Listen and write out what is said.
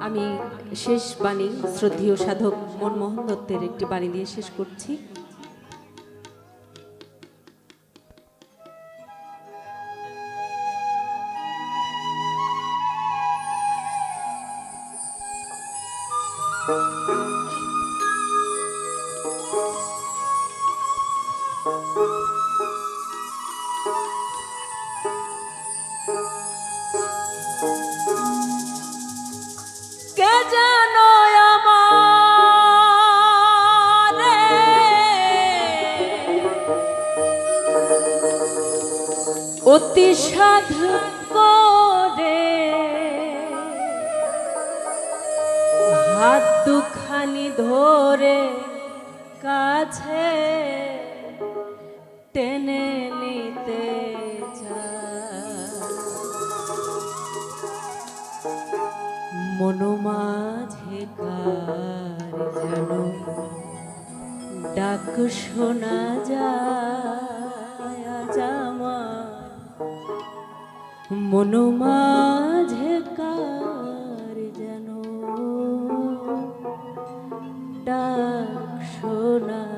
আমি শেষ বাণী শ্রদ্ধীয় সাধক মনমোহন দত্তের একটি বাণী দিয়ে শেষ করছি দুখানি ধরে কাছে টেনে নিতে মনোমাঝে যেন ডাক শোনা যায় আমার। মনোমা না